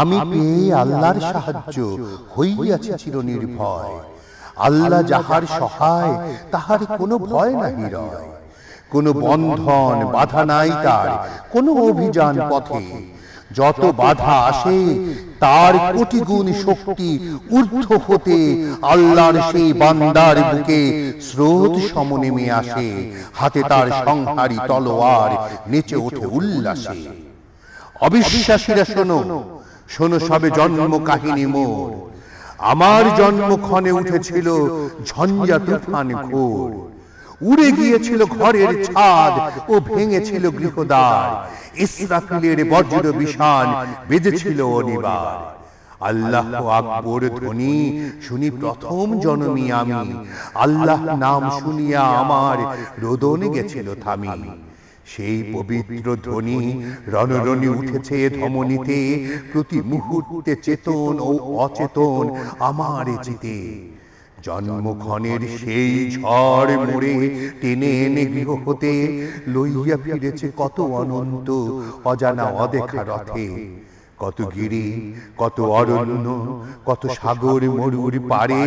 আমি পেয়ে আল্লাহর সাহায্য হইয়াছি চির নির্ভয় আল্লাহ যাহার সহায় তাহার কোনো ভয় নাহি রয়। কোনো বন্ধন বাধা নাই তার। কোনো অভিযান পথে। যত বাধা আসে তার কোটি গুণ শক্তি ঊর্ধ্ব হতে আল্লাহর সেই বান্দার বুকে স্রোত সম নেমে আসে। হাতে তার সংহারী তলোয়ার নেচে ওঠে উল্লাসে। অবিশ্বাসীরা শোনো শোনো সবে জন্ম কাহিনী মোর। আমার জন্মক্ষণে উঠেছিল ঝঞ্ঝা তুফান ঘোর উড়ে গিয়েছিল ঘরের ছাদ ও ভেঙেছিল গৃহদ্বার। ইসরাফিলের বজ্র বিষান বেজেছিল অনিবার। আল্লাহ আকবর ধ্বনি শুনি প্রথম জনমি আমি। আল্লাহ নাম শুনিয়া আমার রোদন গেছিল থামি। সেই পবিত্র ধ্বনি রণরণি উঠেছে ধমনীতে প্রতি মুহূর্তে চেতন ও অচেতন আমার চিতে জন্মক্ষণের সেই ঝড় মোড়ে টেনে এনে গৃহ হতে লইয়া ফিরেছে কত অনন্ত অজানা অদেখা রথে। কত গিরি কত অরণ্য কত সাগর মরুর পারে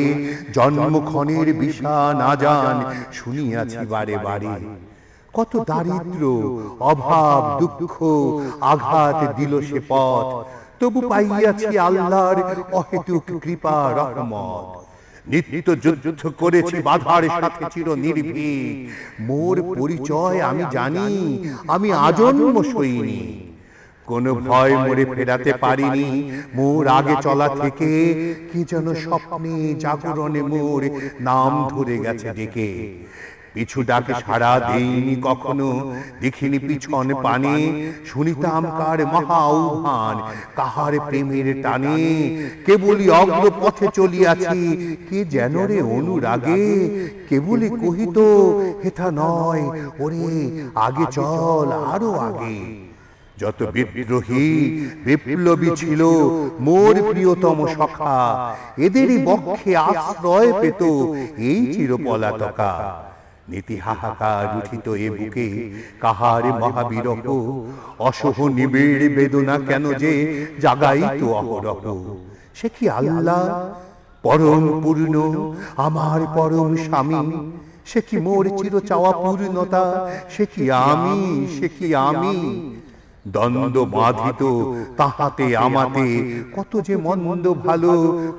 জন্মক্ষণের বিষা না যান শুনিয়াছি বারে বারে। কত দারিদ্র অভাব দুঃখ আঘাত দিল সে পথ। তবু পাইয়াছি আল্লাহর অহেতুক কৃপা রহমত। নিত্য যুদ্ধ করেছি বাধার সাথে চির নির্ভীক মোর পরিচয় আমি জানি আমি আজন্ম কোন ভয় মরে ফেরাতে পারিনি। মোর আগে চলা থেকে কি যেন স্বপ্নে জাগরণে মোর নাম ধরে গেছে। ডেকে। পিছু ডাকে সারা দেইনি কখনো দেখিনি পিছন পানে। শুনিতাম কার মহা আহ্বান কাহার প্রেমের টানে কেবলই অগ্র পথে চলিয়াছি। কে যেন রে অনুরাগে? কেবলই কহিত হেথা নয় ওরে আগে চল আরও আগে। যত বিদ্রোহী বিপ্লবী ছিল মোর প্রিয়তম সখা। এদেরই বক্ষে আশ্রয় পেত এই চিরপলাতকা। নীতি হাহাকার উঠিত এ বুকে কাহার মহাবিরহ? অসহ নিবিড় বেদনা কেন যে জাগাইত অহরহ? সে কি আল্লাহ পরম পূর্ণ, আমার পরম স্বামী? সে কি মোর চির চাওয়া পূর্ণতা? সে কি আমি? সে কি আমি? দ্বন্দ্ব বাঁধিত তাহাতে আমাতে কত যে মন মন্দ ভালো?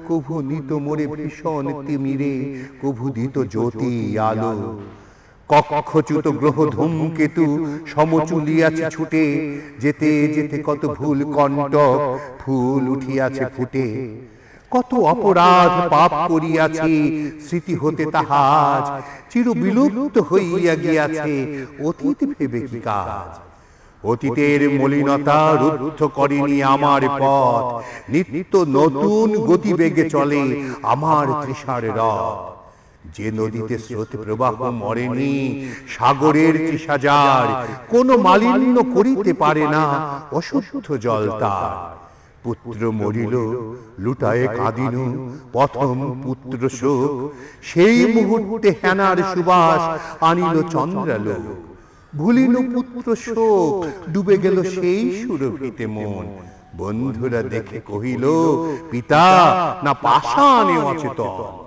কভু নিত মোরে ভীষণ তিমিরে, কভু দিত জ্যোতি আলো। কক্ষচ্যুত গ্রহ ধূমকেতু সমচুলিয়াছে ছুটে যেতে যেতে কত ভুল কণ্ঠ ফুল উঠিয়াছে ফুটে। কত অপরাধ পাপ করিয়াছি স্মৃতি হতে তাহাজ চির বিলুপ্ত হইয়া গিয়াছে অতীত ভেবে কি কাজ? অতীতের মলিনতা রুদ্ধ করেনি আমার পথ। নিত্য নতুন গতিবেগে চলে আমার তৃষার রথ। যে নদীতে স্রোত প্রবাহ মরেনি সাগরের তৃষাজার কোন মালিন্য করিতে পারে না অশুদ্ধ জল তার পুত্র মরিল লুটায়ে কাঁদিল প্রথম পুত্র শোক। সেই মুহূর্তে হেনার সুবাস আনিল চন্দ্রালোক। ভুলিল পুত্র শোক। ডুবে গেল সেই সুরভিতে মন। বন্ধুরা দেখে কহিল পিতা না পাশা আনে অচেতন।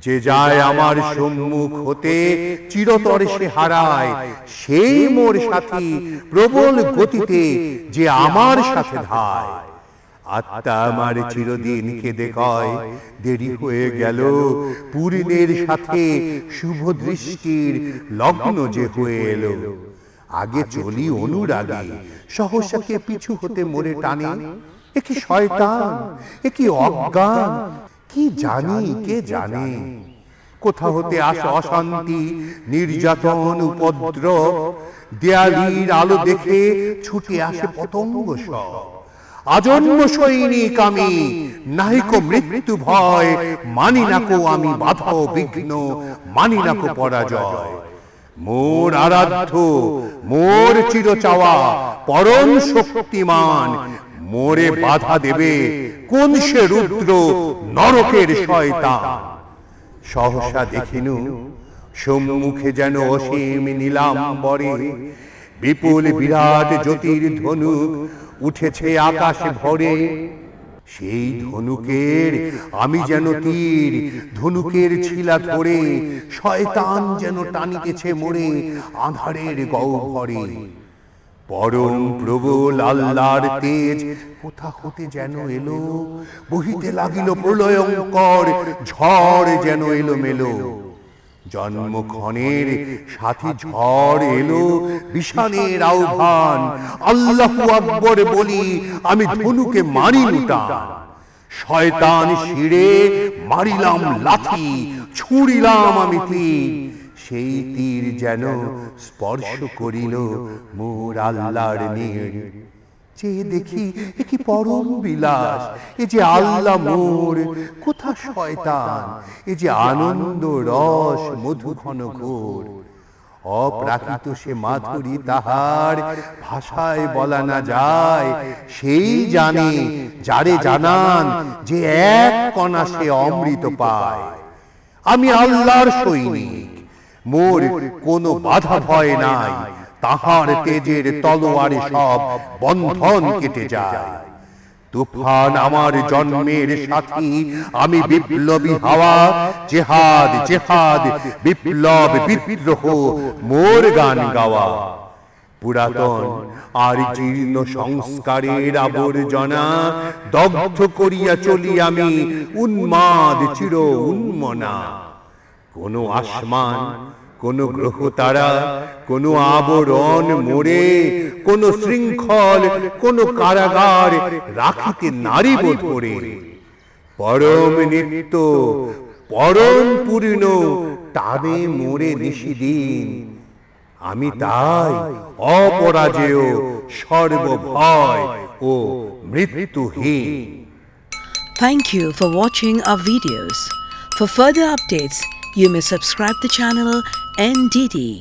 যে যায় আমার সম্মুখ হতে চিরতরে সে হারায়। সেই মোর সাথী প্রবল গতিতে যে আমার সাথে ধায়। আত্মা আমার চিরদিন কেঁদে কয় দেরি হয়ে গেল। পূর্ণের সাথে শুভ দৃষ্টির লগ্ন যে হয়ে এলো। আগে চলি অনুরাগে। সহসাকে পিছু হতে মরে টানে। এ কি শয়তান? এ কি অজ্ঞান? কি জানি কে জানে? কোথা হতে আসে অশান্তি নির্যাতন উপদ্রব দেয়ালির আলো দেখে ছুটে আসে পতঙ্গ সব। আজন্ম সৈনিক আমি নাহিকো মৃত্যু ভয় মানি নাকো আমি বাধা বিঘ্ন মানি নাকো পরাজয়। মোর আরাধ্য মোর চির চাওয়া পরম শক্তিমান মোরে বাধা দেবে কোন সে রুদ্র নরকের শয়তান। সহসা দেখিনু সম্মুখে যেন অসীম নীলাম্বরে। বিপুল বিরাট জ্যোতির ধনুক উঠেছে আকাশে ভরে। সেই ধনুকের আমি যেন তীর ধনুকের ছিলা ধরে শয়তান যেন টানিতেছে মোরে আধারের গহ্বরে। পরম প্রবল আল্লাহর তেজ কোথা হতে যেন এলো? বহিতে লাগিল প্রলয়ঙ্কর ঝড় যেন এলো। মেলো জন্মক্ষণের সাথী ঝড় এলো। বিষানের আহ্বান। আল্লাহু আকবর বলি আমি ধনুকে মারি লুটান শয়তান শিরে মারিলাম লাথি ছুঁড়িলাম আমি তীর সেই তীর যেন স্পর্শ করিল মোর আল্লাহর নীড় চেয়ে দেখি এ কি পরম বিলাস। এ যে আল্লাহ মোর কোথা শয়তান? এ যে আনন্দ রস মধু ঘন ঘোর অপ্রাকৃত সে মাধুরী তাহার ভাষায় বলা না যায়। সেই জানে যারে জানান যে এক কণা সে অমৃত পায়। আমি আল্লাহর সৈনিক। মোর কোনো বাধা ভয় নাই। তাহার তেজের তলোয়ারে সব বন্ধন কেটে যায়। তুফান আমার জন্মের সাথী আমি বিপ্লবী হাওয়া জেহাদ জেহাদ বিপ্লব বিদ্রোহ মোর গান গাওয়া। পুরাতন আর জীর্ণ সংস্কারের আবর্জনা দগ্ধ করিয়া চলি আমি উন্মাদ চির উন্মনা। কোন আসমান কোন গ্রহ তারা কোন আবরণ মোড়ে কোন শৃঙ্খল কোন কারাগার রাখিতে নারী বোধ করে। পরম নিত্য পরম পূর্ণ টানে মোড়ে নিশিদিন আমি তাই অপরাজেয় সর্বভয় ও মৃত্যুহীন। Thank you for watching our videos. For further updates, you may subscribe the channel NDD